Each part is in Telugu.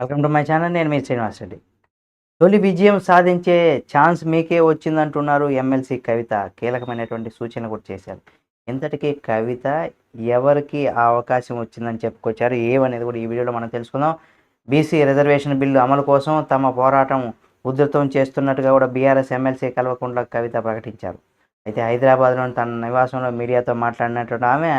వెల్కమ్ టు మై ఛానల్ నేను మీ శ్రీనివాస్ రెడ్డి. తొలి విజయం సాధించే ఛాన్స్ మీకే వచ్చిందంటున్నారు ఎమ్మెల్సీ కవిత. కీలకమైనటువంటి సూచన కూడా చేశారు. ఇంతటికీ కవిత ఎవరికి ఆ అవకాశం వచ్చిందని చెప్పుకొచ్చారు? ఏమనేది కూడా ఈ వీడియోలో మనం తెలుసుకుందాం. బీసీ రిజర్వేషన్ బిల్లు అమలు కోసం తమ పోరాటం ఉధృతం చేస్తున్నట్టుగా కూడా బీఆర్ఎస్ ఎమ్మెల్సీ కల్వకుంట్ల కవిత ప్రకటించారు. అయితే హైదరాబాద్లోని తన నివాసంలో మీడియాతో మాట్లాడినటువంటి ఆమె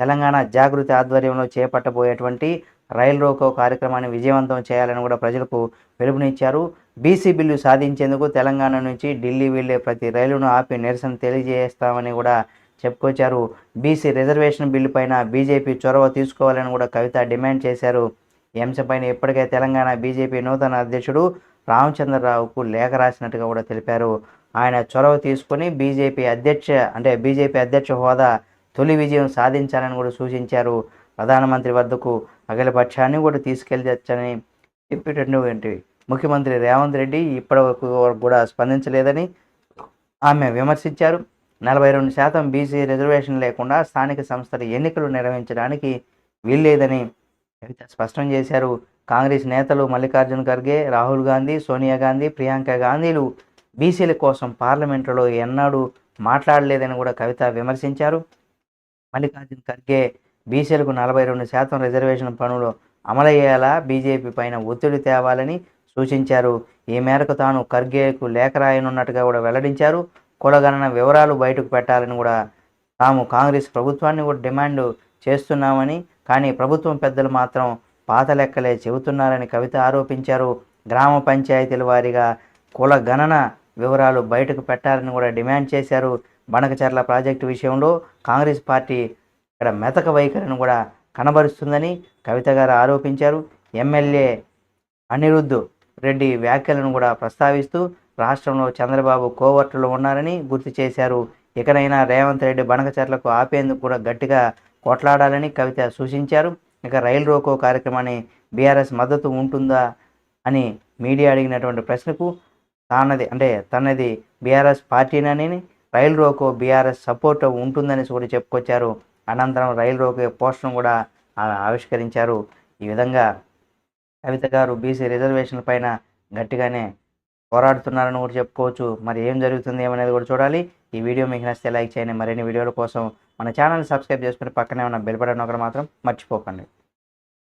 తెలంగాణ జాగృతి ఆధ్వర్యంలో చేపట్టబోయేటువంటి రైల్ రోకో కార్యక్రమాన్ని విజయవంతం చేయాలని కూడా ప్రజలకు పిలుపునిచ్చారు. బీసీ బిల్లు సాధించేందుకు తెలంగాణ నుంచి ఢిల్లీ వెళ్ళే ప్రతి రైలును ఆపి నిరసన తెలియజేస్తామని కూడా చెప్పుకొచ్చారు. బీసీ రిజర్వేషన్ బిల్లు పైన బీజేపీ చొరవ తీసుకోవాలని కూడా కవిత డిమాండ్ చేశారు. ఈ అంశంపైన ఇప్పటికే తెలంగాణ బీజేపీ నూతన అధ్యక్షుడు రామచంద్రరావుకు లేఖ రాసినట్టుగా కూడా తెలిపారు. ఆయన చొరవ తీసుకొని బీజేపీ అధ్యక్ష అంటే బీజేపీ అధ్యక్ష హోదా తొలి విజయం సాధించాలని కూడా సూచించారు. ప్రధానమంత్రి వద్దకు అఖిలపక్షాన్ని కూడా తీసుకెళ్ళొచ్చని చెప్పేటటువంటి ముఖ్యమంత్రి రేవంత్ రెడ్డి ఇప్పటివరకు కూడా స్పందించలేదని ఆమె విమర్శించారు. నలభై రెండు శాతం బీసీ రిజర్వేషన్ లేకుండా స్థానిక సంస్థల ఎన్నికలు నిర్వహించడానికి వీల్లేదని కవిత స్పష్టం చేశారు. కాంగ్రెస్ నేతలు మల్లికార్జున ఖర్గే రాహుల్ గాంధీ సోనియా గాంధీ ప్రియాంక గాంధీలు బీసీల కోసం పార్లమెంటులో ఎన్నడూ మాట్లాడలేదని కూడా కవిత విమర్శించారు. మల్లికార్జున ఖర్గే బీసీలకు నలభై రెండు శాతం రిజర్వేషన్ పనులు అమలయ్యేలా బీజేపీ పైన ఒత్తిడి తేవాలని సూచించారు. ఈ మేరకు తాను ఖర్గేకు లేఖ రాయనున్నట్టుగా కూడా వెల్లడించారు. కులగణన వివరాలు బయటకు పెట్టాలని కూడా తాము కాంగ్రెస్ ప్రభుత్వాన్ని కూడా డిమాండ్ చేస్తున్నామని కానీ ప్రభుత్వం పెద్దలు మాత్రం పాత లెక్కలే చెబుతున్నారని కవిత ఆరోపించారు. గ్రామ పంచాయతీల వారీగా కుల గణన వివరాలు బయటకు పెట్టాలని కూడా డిమాండ్ చేశారు. బనకచర్ల ప్రాజెక్టు విషయంలో కాంగ్రెస్ పార్టీ ఇక్కడ మెతక వైఖరిని కూడా కనబరుస్తుందని కవిత గారు ఆరోపించారు. ఎమ్మెల్యే అనిరుద్ధ్ రెడ్డి వ్యాఖ్యలను కూడా ప్రస్తావిస్తూ రాష్ట్రంలో చంద్రబాబు కోవర్టులు ఉన్నారని గుర్తు చేశారు. ఇకనైనా రేవంత్ రెడ్డి బనకచర్లకు ఆపేందుకు కూడా గట్టిగా కొట్లాడాలని కవిత సూచించారు. ఇక రైలు రోకో కార్యక్రమాన్ని బీఆర్ఎస్ మద్దతు ఉంటుందా అని మీడియా అడిగినటువంటి ప్రశ్నకు తానది అంటే తనది బీఆర్ఎస్ పార్టీనని రైలు రోకో బీఆర్ఎస్ సపోర్ట్ ఉంటుందని కూడా చెప్పుకొచ్చారు. అనంతరం రైలు రోకే పోస్టర్ను కూడా ఆవిష్కరించారు. ఈ విధంగా కవిత గారు బీసీ రిజర్వేషన్ల పైన గట్టిగానే పోరాడుతున్నారని కూడా చెప్పుకోవచ్చు. మరి ఏం జరుగుతుంది ఏమనేది కూడా చూడాలి. ఈ వీడియో మీకు నచ్చితే లైక్ చేయండి. మరిన్ని వీడియోల కోసం మన ఛానల్ సబ్స్క్రైబ్ చేసుకుని పక్కనే ఉన్న బెల్ బటన్ ఒకటి మాత్రం మర్చిపోకండి.